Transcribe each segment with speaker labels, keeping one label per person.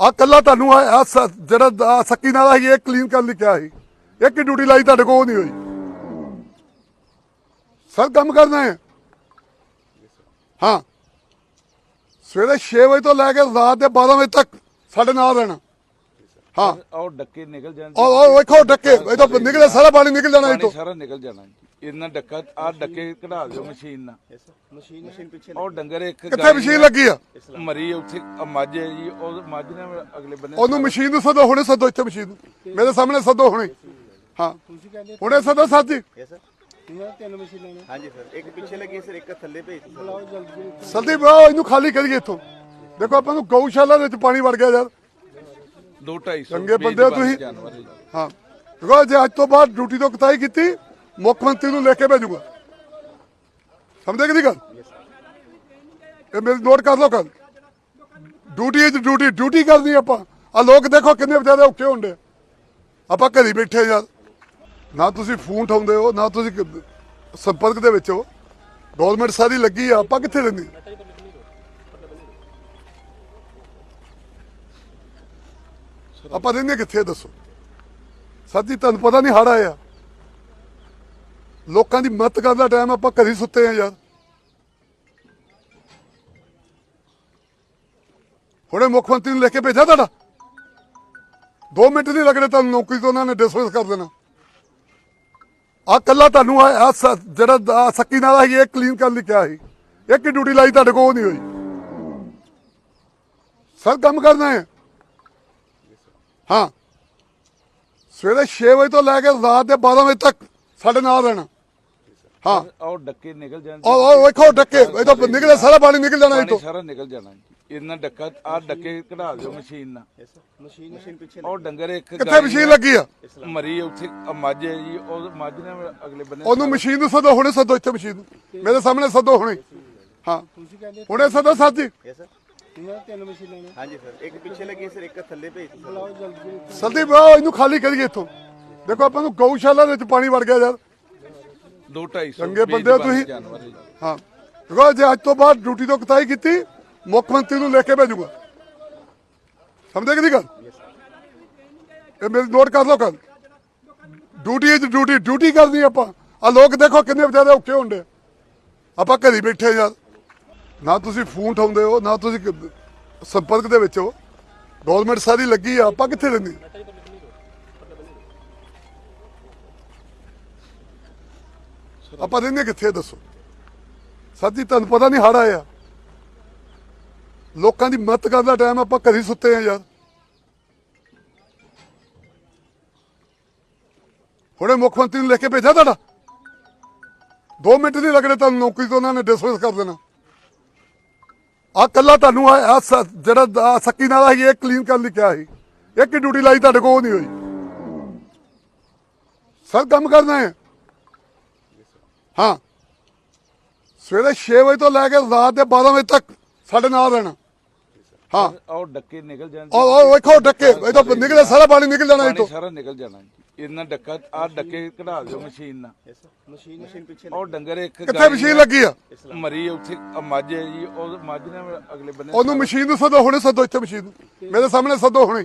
Speaker 1: ਆ ਕੱਲਾ ਤੁਹਾਨੂੰ ਆ ਜਿਹੜਾ ਸੱਕੀ ਨਾਲਾ ਸੀ ਇਹ ਕਲੀਨ ਕਰਨ ਲਈ ਕਿਹਾ ਸੀ। ਇੱਕ ਡਿਊਟੀ ਲਾਈ ਤੁਹਾਡੇ ਕੋਲ ਨਹੀਂ ਹੋਈ? ਸਰ ਕੰਮ ਕਰਨਾ ਹੈ। ਹਾਂ। ਸਵੇਰੇ 6 ਵਜੇ ਤੋਂ ਲੈ ਕੇ ਰਾਤ ਦੇ 12 ਵਜੇ ਤੱਕ ਸਾਡੇ ਨਾਲ ਰਹਿਣਾ। ਹਾਂ।
Speaker 2: ਉਹ ਡੱਕੇ ਨਿਕਲ
Speaker 1: ਉਹ ਉਹ ਵੇਖੋ ਡੱਕੇ। ਇਹ ਤਾਂ ਨਿਕਲੇ ਸਾਰਾ ਪਾਣੀ ਨਿਕਲ ਜਾਣਾ ਇਹ ਤੋਂ
Speaker 2: ਸਾਰਾ ਨਿਕਲ ਜਾਣਾ ਇਹਨਾਂ ਡੱਕਾ ਆ ਡੱਕੇ ਕਢਾ ਦਿਓ ਮਸ਼ੀਨ ਨਾਲ।
Speaker 3: ਮਸ਼ੀਨ ਮਸ਼ੀਨ ਪਿੱਛੇ
Speaker 2: ਉਹ ਡੰਗਰ ਇੱਕ
Speaker 1: ਕਿੱਥੇ
Speaker 2: ਗਾਈ
Speaker 1: ਮਸ਼ੀਨ ਲੱਗੀ ਆ?
Speaker 2: ਮਰੀ ਉੱਥੇ ਮੱਝ ਹੈ ਜੀ ਉਹ ਮੱਝ ਨੇ ਅਗਲੇ ਬੰਨੇ
Speaker 1: ਉਹਨੂੰ ਮਸ਼ੀਨ ਨੂੰ ਸਦੋ ਹੁਣੇ ਸਦੋ ਇੱਥੇ ਮਸ਼ੀਨ ਨੂੰ। ਮੇਰੇ ਸਾਹਮਣੇ ਸਦੋ ਹੁਣੇ। ਹਾਂ।
Speaker 3: ਤੁਸੀਂ ਕਹਿੰਦੇ
Speaker 1: ਹੁਣੇ ਸਦੋ ਸਾਜੀ
Speaker 3: ਯੈਸ ਸਰ ਤਿੰਨ ਮਸ਼ੀਨਾਂ ਨੇ। ਹਾਂਜੀ ਸਰ ਇੱਕ ਪਿੱਛੇ ਲੱਗੀ ਸਰ ਇੱਕ ਥੱਲੇ ਭੇਜ ਦਿੱਤੀ ਬੁਲਾਓ ਜਲਦੀ
Speaker 1: ਸਲਦੀ ਬਾਓ ਇਹਨੂੰ ਖਾਲੀ ਕਰੀਏ ਇੱਥੋਂ। ਦੇਖੋ ਆਪਾਂ ਨੂੰ ਗਊਸ਼ਾਲਾ ਦੇ ਵਿੱਚ ਪਾਣੀ ਵੜ ਗਿਆ ਯਾਰ।
Speaker 2: ਦੋ ਢਾਈ ਸੌ
Speaker 1: ਚੰਗੇ ਬੰਦੇ ਹੋ ਤੁਸੀਂ।
Speaker 2: ਹੈ।
Speaker 1: ਦੇਖੋ ਜੇ ਅੱਜ ਤੋਂ ਬਾਅਦ ਡਿਊਟੀ ਤੋਂ ਕਤਾਈ ਕੀਤੀ। ਮੁੱਖ ਮੰਤਰੀ ਨੂੰ ਲੈ ਕੇ ਭੇਜੂਗਾ। ਸਮਝੇ ਕਿ ਨਹੀਂ ਗੱਲ? ਇਹ ਮੇਰੀ ਨੋਟ ਕਰ ਲਓ ਕੱਲ ਡਿਊਟੀ ਹੈ ਡਿਊਟੀ ਡਿਊਟੀ ਕਰਨੀ ਆਪਾਂ। ਆ ਲੋਕ ਦੇਖੋ ਕਿੰਨੇ ਵਿਚਾਰੇ ਔਖੇ ਹੁੰਦੇ ਆ। ਆਪਾਂ ਘਰੀ ਬੈਠੇ ਯਾਰ। ਨਾ ਤੁਸੀਂ ਫੋਨ ਉਠਾਉਂਦੇ ਹੋ, ਨਾ ਤੁਸੀਂ ਸੰਪਰਕ ਦੇ ਵਿੱਚ ਹੋ। ਗਵਰਨਮੈਂਟ ਸਾਰੀ ਲੱਗੀ ਆ, ਆਪਾਂ ਕਿੱਥੇ ਰਹਿੰਦੇ ਆਪਾਂ ਰਹਿੰਦੇ ਕਿੱਥੇ ਆ ਦੱਸੋ? ਸਾਡੀ ਤੁਹਾਨੂੰ ਪਤਾ ਨਹੀਂ ਹੜ ਆਇਆ। ਲੋਕਾਂ ਦੀ ਮਦਦ ਕਰਨ ਦਾ ਟਾਈਮ ਆਪਾਂ ਘਰੀ ਸੁੱਤੇ ਆ ਯਾਰ। ਹੁਣੇ ਮੁੱਖ ਮੰਤਰੀ ਨੂੰ ਲਿਖ ਕੇ ਭੇਜਿਆ ਤੁਹਾਡਾ? 2 ਮਿੰਟ ਨਹੀਂ ਲੱਗਣੇ ਤੁਹਾਨੂੰ ਨੌਕਰੀ ਤੋਂ, ਉਹਨਾਂ ਨੇ ਡਿਸਮਿਸ ਕਰ ਦੇਣਾ। ਆ ਕੱਲਾ ਤੁਹਾਨੂੰ ਆ ਜਿਹੜਾ ਆਹ ਸੱਕੀ ਨਾਲ ਸੀ ਇਹ ਕਲੀਨ ਕਰਨ ਲਈ ਕਿਹਾ ਸੀ। ਇੱਕ ਹੀ ਡਿਊਟੀ ਲਾਈ ਤੁਹਾਡੇ ਕੋਲ, ਉਹ ਨਹੀਂ ਹੋਈ। ਸਰ, ਕੰਮ ਕਰਨਾ ਹੈ। ਹਾਂ। ਸਵੇਰੇ 6 ਵਜੇ ਤੋਂ ਲੈ ਕੇ ਰਾਤ ਦੇ 12 ਵਜੇ ਤੱਕ ਸਾਡੇ ਨਾਲ ਰਹਿਣਾ। ਹਾਂ।
Speaker 2: ਉਹ ਡੱਕੇ ਨਿਕਲ ਜਾਂਦੇ
Speaker 1: ਉਹ ਉਹ ਵੇਖੋ ਡੱਕੇ। ਇਹ ਤਾਂ ਨਿਕਲੇ ਸਾਰਾ ਪਾਣੀ ਨਿਕਲ ਜਾਣਾ ਇਹ
Speaker 2: ਪਾਣੀ
Speaker 1: ਤੋਂ
Speaker 2: ਸਾਰਾ ਨਿਕਲ ਜਾਣਾ ਜੀ। ਇਹਨਾਂ ਡੱਕਾ ਆ ਡੱਕੇ ਕਢਾ ਦਿਓ ਮਸ਼ੀਨ ਨਾਲ।
Speaker 3: ਯੈਸ ਸਰ ਮਸ਼ੀਨ ਮਸ਼ੀਨ ਪਿੱਛੇ
Speaker 2: ਉਹ ਡੰਗਰ ਇੱਕ
Speaker 1: ਕਿੱਥੇ
Speaker 2: ਗਾਈ
Speaker 1: ਮਸ਼ੀਨ ਲੱਗੀ ਆ?
Speaker 2: ਮਰੀ ਉੱਥੇ ਆ ਮੱਝ ਹੈ ਜੀ ਉਹ ਮੱਝ ਨੇ ਅਗਲੇ ਬੰਨੇ
Speaker 1: ਉਹਨੂੰ ਮਸ਼ੀਨ ਨੂੰ ਸਦੋ ਹੁਣੇ ਸਦੋ ਇੱਥੇ ਮਸ਼ੀਨ। ਨੂੰ। ਮੇਰੇ ਸਾਹਮਣੇ ਸਦੋ ਹੁਣੇ। ਹਾਂ।
Speaker 3: ਤੁਸੀਂ ਕਹਿੰਦੇ
Speaker 1: ਹੁਣੇ ਸਦੋ ਸਾਜੀ
Speaker 3: ਯੈਸ ਸਰ ਇਹਨਾਂ ਤਿੰਨ ਮਸ਼ੀਨਾਂ ਨੇ। ਹਾਂਜੀ ਸਰ ਇੱਕ ਪਿੱਛੇ ਲੱਗੀ ਸਰ ਇੱਕ ਥੱਲੇ ਭੇਜ ਦਿੱਤੀ ਬੁਲਾਓ ਜਲਦੀ।
Speaker 1: ਸਲਦੀ ਬਾਓ ਇਹਨੂੰ ਖਾਲੀ ਕਰੀਏ ਇੱਥੋਂ। ਦੇਖੋ ਆਪਾਂ ਨੂੰ ਗਊਸ਼ਾਲਾ ਦੇ ਵਿੱਚ ਪਾਣੀ ਵੜ ਗਿਆ ਯਾਰ। ਚੰਗੇ ਬੰਦੇ ਹੋ ਤੁਸੀਂ।
Speaker 2: ਹੈ। ਜੇ
Speaker 1: ਅੱਜ ਤੋਂ ਬਾਅਦ ਡਿਊਟੀ ਤੋਂ ਕਤਾਈ ਕੀਤੀ ਮੁੱਖ ਮੰਤਰੀ ਨੂੰ ਲੈ ਕੇ ਭੇਜੂਗਾ। ਸਮਝੇ ਕਿ ਨਹੀਂ ਗੱਲ? ਇਹ ਮੇਰੀ ਨੋਟ ਕਰ ਲਓ ਕੱਲ ਡਿਊਟੀ ਹੈ ਡਿਊਟੀ ਡਿਊਟੀ ਕਰਨੀ ਆਪਾਂ। ਆ ਲੋਕ ਦੇਖੋ ਕਿੰਨੇ ਵਿਚਾਰੇ ਔਖੇ ਹੁੰਦੇ। ਆਪਾਂ ਘਰੀ ਬੈਠੇ ਯਾਰ। ਨਾ ਤੁਸੀਂ ਫੋਨ ਉਠਾਉਂਦੇ ਹੋ ਨਾ ਤੁਸੀਂ ਸੰਪਰਕ ਦੇ ਵਿੱਚ ਹੋ। ਗਵਰਨਮੈਂਟ ਸਾਰੀ ਲੱਗੀ ਆ ਆਪਾਂ ਕਿੱਥੇ ਰਹਿੰਦੇ? ਆਪਾਂ ਰਹਿੰਦੇ ਕਿੱਥੇ ਆ ਦੱਸੋ? ਸਾਡੀ ਤੁਹਾਨੂੰ ਪਤਾ ਨਹੀਂ ਹੜ ਆਇਆ ਲੋਕਾਂ ਦੀ ਮਦਦ ਕਰਨ ਦਾ ਟਾਈਮ ਆਪਾਂ ਘਰੀ ਸੁੱਤੇ ਆ ਯਾਰ। ਹੁਣੇ ਮੁੱਖ ਮੰਤਰੀ ਨੂੰ ਲੈ ਕੇ ਭੇਜਿਆ ਤੁਹਾਡਾ। 2 ਮਿੰਟ ਨਹੀਂ ਲੱਗਣੇ ਤੁਹਾਨੂੰ ਨੌਕਰੀ ਤੋਂ, ਉਹਨਾਂ ਨੇ ਡਿਸਮਿਸ ਕਰ ਦੇਣਾ। ਆ ਕੱਲਾ ਤੁਹਾਨੂੰ ਆ ਜਿਹੜਾ ਆਹ ਸੱਕੀ ਨਾਲ ਸੀ ਇਹ ਕਲੀਨ ਕਰਨ ਲਈ ਕਿਹਾ ਸੀ। ਇੱਕ ਹੀ ਡਿਊਟੀ ਲਾਈ ਤੁਹਾਡੇ ਕੋਲ, ਉਹ ਨਹੀਂ ਹੋਈ। ਸਰ, ਕੰਮ ਕਰਨਾ ਹੈ। ਹਾਂ। ਸਵੇਰੇ 6 ਵਜੇ ਤੋਂ ਲੈ ਕੇ ਰਾਤ ਦੇ 12 ਵਜੇ ਤੱਕ ਸਾਡੇ ਨਾਲ ਰਹਿਣਾ। ਹਾਂ।
Speaker 2: ਉਹ ਡੱਕੇ ਨਿਕਲ ਜਾਂਦੇ
Speaker 1: ਉਹ ਉਹ ਵੇਖੋ ਡੱਕੇ। ਇਹ ਤਾਂ ਨਿਕਲੇ ਸਾਰਾ ਪਾਣੀ ਨਿਕਲ ਜਾਣਾ ਇਹ
Speaker 2: ਪਾਣੀ
Speaker 1: ਤੋਂ
Speaker 2: ਸਾਰਾ ਨਿਕਲ ਜਾਣਾ। ਇਹਨਾਂ ਡੱਕਾ ਆ ਡੱਕੇ ਕਢਾ ਦਿਓ ਮਸ਼ੀਨ ਨਾਲ।
Speaker 3: ਮਸ਼ੀਨ ਮਸ਼ੀਨ ਪਿੱਛੇ
Speaker 2: ਉਹ ਡੰਗਰ ਇੱਕ
Speaker 1: ਕਿੱਥੇ ਮਸ਼ੀਨ ਲੱਗੀ ਆ?
Speaker 2: ਮਰੀ ਉੱਥੇ ਮੱਝ ਹੈ ਜੀ ਉਹ ਮੱਝ ਨੇ ਅਗਲੇ ਬੰਨੇ
Speaker 1: ਉਹਨੂੰ ਮਸ਼ੀਨ ਨੂੰ ਸਦੋ ਹੁਣੇ ਸਦੋ ਇੱਥੇ ਮਸ਼ੀਨ। ਮੇਰੇ ਸਾਹਮਣੇ ਸਦੋ ਹੁਣੇ।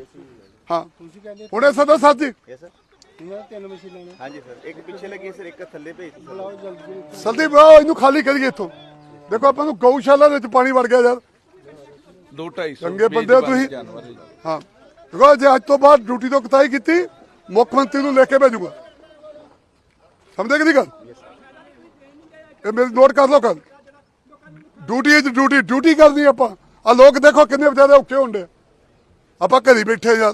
Speaker 1: ਹਾਂ।
Speaker 3: ਤੁਸੀਂ ਕਹਿੰਦੇ
Speaker 1: ਹੁਣੇ ਸਦੋ ਸਾਜੀ
Speaker 3: ਯੈਸ ਸਰ ਇਹਨਾਂ ਤਿੰਨ ਮਸ਼ੀਨਾਂ ਨੇ। ਹਾਂਜੀ ਸਰ ਇੱਕ ਪਿੱਛੇ ਲੱਗੀ ਸਰ ਇੱਕ ਥੱਲੇ ਭੇਜ ਦਿੱਤੀ ਬੁਲਾਓ ਜਲਦੀ
Speaker 1: ਸਲਦੀ ਬਾਓ ਇਹਨੂੰ ਖਾਲੀ ਕਰੀਏ ਇੱਥੋਂ। ਦੇਖੋ ਆਪਾਂ ਨੂੰ ਗਊਸ਼ਾਲਾ ਦੇ ਵਿੱਚ ਪਾਣੀ ਵੜ ਗਿਆ ਯਾਰ।
Speaker 2: ਦੋ ਢਾਈ ਸੌ
Speaker 1: ਚੰਗੇ ਬੰਦੇ ਹੋ
Speaker 2: ਬੇਜ਼ੁਬਾਨ
Speaker 1: ਤੁਸੀਂ।
Speaker 2: ਜਾਨਵਰ ਹੈ ਜੀ।
Speaker 1: ਹਾਂ। ਦੇਖੋ ਜੇ ਅੱਜ ਤੋਂ ਬਾਅਦ ਡਿਊਟੀ ਤੋਂ ਕਤਾਈ ਕੀਤੀ ਮੁੱਖ ਮੰਤਰੀ ਨੂੰ ਲੈ ਕੇ ਭੇਜੂਗਾ। ਸਮਝੇ ਕਿ ਨਹੀਂ ਗੱਲ? ਇਹ ਮੇਰੀ ਨੋਟ ਕਰ ਲਓ ਕੱਲ ਡਿਊਟੀ ਹੈ ਡਿਊਟੀ ਡਿਊਟੀ ਕਰਨੀ ਆਪਾਂ। ਆ ਲੋਕ ਦੇਖੋ ਕਿੰਨੇ ਵਿਚਾਰੇ ਔਖੇ ਹੁੰਦੇ ਆ। ਆਪਾਂ ਘਰੀ ਬੈਠੇ ਯਾਰ।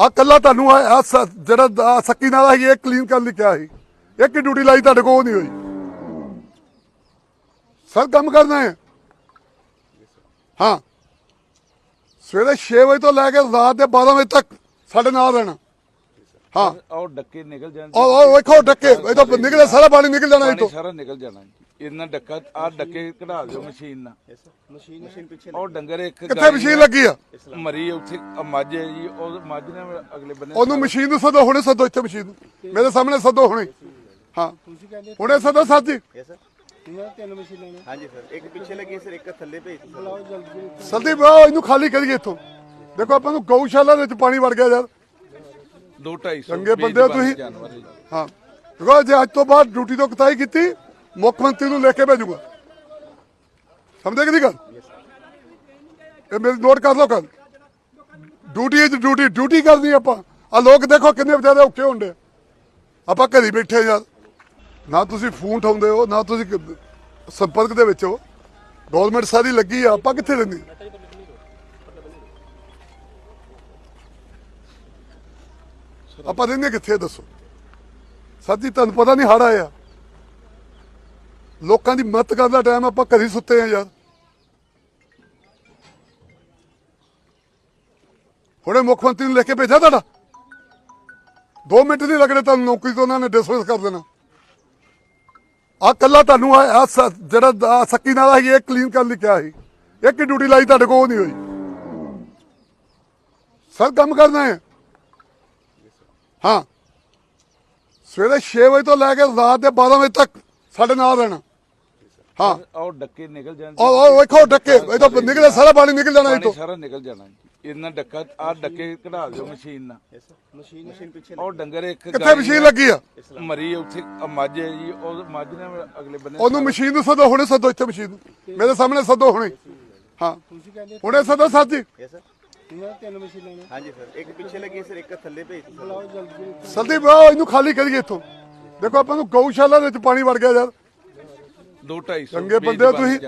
Speaker 1: ਆ ਕੱਲਾ ਤੁਹਾਨੂੰ ਆ ਜਿਹੜਾ ਸੱਕੀ ਨਾਲਾ ਸੀ ਇਹ ਕਲੀਨ ਕਰਨ ਲਈ ਕਿਹਾ ਸੀ। ਇੱਕ ਡਿਊਟੀ ਲਾਈ ਤੁਹਾਡੇ ਕੋਲ ਨਹੀਂ ਹੋਈ? ਸਰ ਕੰਮ ਕਰਨਾ ਹੈ? ਹਾਂ। ਸਵੇਰੇ 6 ਵਜੇ ਤੋਂ ਲੈ ਕੇ ਰਾਤ ਦੇ 12 ਵਜੇ ਤੱਕ ਸਾਡੇ ਨਾਲ ਰਹਿਣਾ। ਹਾਂ।
Speaker 2: ਉਹ ਡੱਕੇ ਨਿਕਲ ਜਾਣ
Speaker 1: ਉਹ ਉਹ ਵੇਖੋ ਡੱਕੇ। ਇਹ ਤਾਂ ਨਿਕਲੇ ਸਾਰਾ ਪਾਣੀ ਨਿਕਲ ਜਾਣਾ ਇਹ ਤੋਂ
Speaker 2: ਸਾਰਾ ਨਿਕਲ ਜਾਣਾ ਇਹਨਾਂ ਡੱਕਾ ਆ ਡੱਕੇ ਕਢਾ ਦਿਓ ਮਸ਼ੀਨ ਨਾਲ।
Speaker 3: ਮਸ਼ੀਨ ਮਸ਼ੀਨ ਪਿੱਛੇ
Speaker 2: ਉਹ ਡੰਗਰ ਇੱਕ
Speaker 1: ਕਿੱਥੇ ਮਸ਼ੀਨ ਲੱਗੀ ਆ?
Speaker 2: ਮਰੀ ਉੱਥੇ ਮੱਝ ਹੈ ਜੀ ਉਹ ਮੱਝ ਨੇ ਅਗਲੇ ਬੰਨੇ
Speaker 1: ਉਹਨੂੰ ਮਸ਼ੀਨ ਨੂੰ ਸਦੋ ਹੁਣੇ ਸਦੋ ਇੱਥੇ ਮਸ਼ੀਨ ਨੂੰ। ਮੇਰੇ ਸਾਹਮਣੇ ਸਦੋ ਹੁਣੇ। ਹਾਂ। ਹੁਣੇ ਸਦੋ ਸਰ ਜੀ
Speaker 3: ਯੈਸ ਸਰ ਤਿੰਨ ਮਸ਼ੀਨਾਂ ਨੇ। ਹਾਂਜੀ ਸਰ ਇੱਕ ਪਿੱਛੇ ਲੱਗੀ ਸਰ ਇੱਕ ਥੱਲੇ ਭੇਜ ਦਿੱਤੀ ਜਲਦੀ
Speaker 1: ਬਾਹ ਇਹਨੂੰ ਖਾਲੀ ਕਰੀਏ ਇੱਥੋਂ। ਦੇਖੋ ਆਪਾਂ ਨੂੰ ਗਊਸ਼ਾਲਾ ਦੇ ਵਿੱਚ ਪਾਣੀ ਵੜ ਗਿਆ ਯਾਰ।
Speaker 2: ਦੋ ਢਾਈ ਸੌ
Speaker 1: ਚੰਗੇ ਬੰਦੇ ਹੋ ਤੁਸੀਂ।
Speaker 2: ਹਾਂ।
Speaker 1: ਦੇਖੋ ਜੇ ਅੱਜ ਤੋਂ ਬਾਅਦ ਡਿਊਟੀ ਤੋਂ ਕਤਾਈ ਕੀਤੀ। ਮੁੱਖ ਮੰਤਰੀ ਨੂੰ ਲੈ ਕੇ ਭੇਜੂਗਾ। ਸਮਝੇ ਕਿ ਨਹੀਂ ਗੱਲ? ਇਹ ਮੇਰੀ ਨੋਟ ਕਰ ਲਓ ਗੱਲ। ਡਿਊਟੀ ਇਜ਼ ਡਿਊਟੀ ਡਿਊਟੀ ਕਰਨੀ ਆਪਾਂ। ਆ ਲੋਕ ਦੇਖੋ ਕਿੰਨੇ ਵਿਚਾਰੇ ਔਖੇ ਹੁੰਦੇ ਆਪਾਂ ਘਰੀ ਬੈਠੇ ਯਾਰ। ਨਾ ਤੁਸੀਂ ਫੋਨ ਉਠਾਉਂਦੇ ਹੋ, ਨਾ ਤੁਸੀਂ ਸੰਪਰਕ ਦੇ ਵਿੱਚ ਹੋ। ਗਵਰਨਮੈਂਟ ਸਾਰੀ ਲੱਗੀ ਆ, ਆਪਾਂ ਕਿੱਥੇ ਰਹਿੰਦੇ? ਆਪਾਂ ਰਹਿੰਦੇ ਕਿੱਥੇ ਦੱਸੋ? ਸਰ ਜੀ ਤੁਹਾਨੂੰ ਪਤਾ ਨਹੀਂ ਹੜ ਆਇਆ। ਲੋਕਾਂ ਦੀ ਮਦਦ ਕਰਨ ਦਾ ਟਾਈਮ ਆਪਾਂ ਘਰੀ ਸੁੱਤੇ ਆ ਯਾਰ। ਹੁਣੇ ਮੁੱਖ ਮੰਤਰੀ ਨੂੰ ਲਿਖ ਕੇ ਭੇਜਿਆ ਤੁਹਾਡਾ? 2 ਮਿੰਟ ਨਹੀਂ ਲੱਗਣੇ ਤੁਹਾਨੂੰ ਨੌਕਰੀ ਤੋਂ, ਉਹਨਾਂ ਨੇ ਡਿਸਮਿਸ ਕਰ ਦੇਣਾ। ਆ ਕੱਲਾ ਤੁਹਾਨੂੰ ਆ ਆਹ ਜਿਹੜਾ ਆਹ ਸੱਕੀ ਨਾਲ ਸੀ ਇਹ ਕਲੀਨ ਕਰਨ ਲਈ ਕਿਹਾ ਸੀ। ਇੱਕ ਹੀ ਡਿਊਟੀ ਲਾਈ ਤੁਹਾਡੇ ਕੋਲ, ਉਹ ਨਹੀਂ ਹੋਈ। ਸਰ, ਕੰਮ ਕਰਨਾ ਹੈ। ਹਾਂ। ਸਵੇਰੇ 6 ਵਜੇ ਤੋਂ ਲੈ ਕੇ ਰਾਤ ਦੇ 12 ਵਜੇ ਤੱਕ ਸਾਡੇ ਨਾਲ ਰਹਿਣਾ। ਹਾਂ।
Speaker 2: ਉਹ ਡੱਕੇ ਨਿਕਲ ਜਾਣ
Speaker 1: ਉਹ ਉਹ ਵੇਖੋ ਡੱਕੇ। ਇਹ ਤਾਂ ਨਿਕਲੇ ਸਾਰਾ ਪਾਣੀ ਨਿਕਲ ਜਾਣਾ ਇਹ
Speaker 2: ਪਾਣੀ
Speaker 1: ਤੋਂ
Speaker 2: ਸਾਰਾ ਨਿਕਲ ਜਾਣਾ ਜੀ। ਇਹਨਾਂ ਡੱਕਾ ਆ ਡੱਕੇ ਕਢਾ ਦਿਓ ਮਸ਼ੀਨ ਨਾਲ।
Speaker 3: ਯੈਸ ਸਰ ਮਸ਼ੀਨ ਮਸ਼ੀਨ ਪਿੱਛੇ
Speaker 2: ਉਹ ਡੰਗਰ ਇੱਕ
Speaker 1: ਕਿੱਥੇ
Speaker 2: ਗਾਂ
Speaker 1: ਮਸ਼ੀਨ ਲੱਗੀ ਆ?
Speaker 2: ਮਰੀ ਉੱਥੇ ਆ ਮੱਝ ਹੈ ਜੀ ਉਹ ਮੱਝ ਨੇ ਅਗਲੇ ਬੰਨੇ
Speaker 1: ਉਹਨੂੰ ਮਸ਼ੀਨ ਨੂੰ ਸਦੋ ਹੁਣੇ ਸਦੋ ਇੱਥੇ ਮਸ਼ੀਨ। ਨੂੰ ਮੇਰੇ ਸਾਹਮਣੇ ਸਦੋ ਹੁਣੇ। ਹਾਂ। ਹੁਣੇ ਸਦੋ ਸਰ ਜੀ
Speaker 3: ਯੈਸ ਸਰ ਤਿੰਨ ਮਸ਼ੀਨਾਂ ਨੇ। ਹਾਂਜੀ ਸਰ ਇੱਕ ਪਿੱਛੇ ਲੱਗੀ ਸਰ ਇੱਕ ਥੱਲੇ ਭੇਜ ਦਿੱਤੀ ਬੁਲਾਓ ਜਲਦੀ।
Speaker 1: ਸਲਦੀ ਬਾਹ ਇਹਨੂੰ ਖਾਲੀ ਕਰੀਏ ਇੱਥੋਂ। ਦੇਖੋ ਆਪਾਂ ਨੂੰ ਗਊਸ਼ਾਲਾ ਦੇ ਵਿੱਚ ਪਾਣੀ ਵੜ ਗਿਆ ਯਾਰ। ਚੰਗੇ ਬੰਦੇ ਹੋ ਤੁਸੀਂ।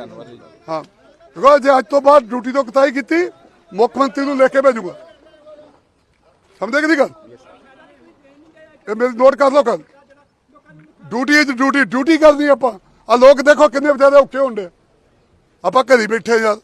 Speaker 1: ਹੈ। ਦੇਖੋ ਜੇ ਅੱਜ ਤੋਂ ਬਾਅਦ ਡਿਊਟੀ ਤੋਂ ਕਤਾਈ ਕੀਤੀ ਮੁੱਖ ਮੰਤਰੀ ਨੂੰ ਲੈ ਕੇ ਭੇਜੂਗਾ। ਸਮਝੇ ਕਿ ਨਹੀਂ ਗੱਲ? ਇਹ ਮੇਰੀ ਨੋਟ ਕਰ ਲਓ ਕੱਲ ਡਿਊਟੀ ਇਜ਼ ਡਿਊਟੀ ਡਿਊਟੀ ਕਰਨੀ ਆਪਾਂ। ਆ ਲੋਕ ਦੇਖੋ ਕਿੰਨੇ ਵਿਚਾਰੇ ਔਖੇ ਹੁੰਦੇ ਆਪਾਂ ਘਰੀ ਬੈਠੇ ਯਾਰ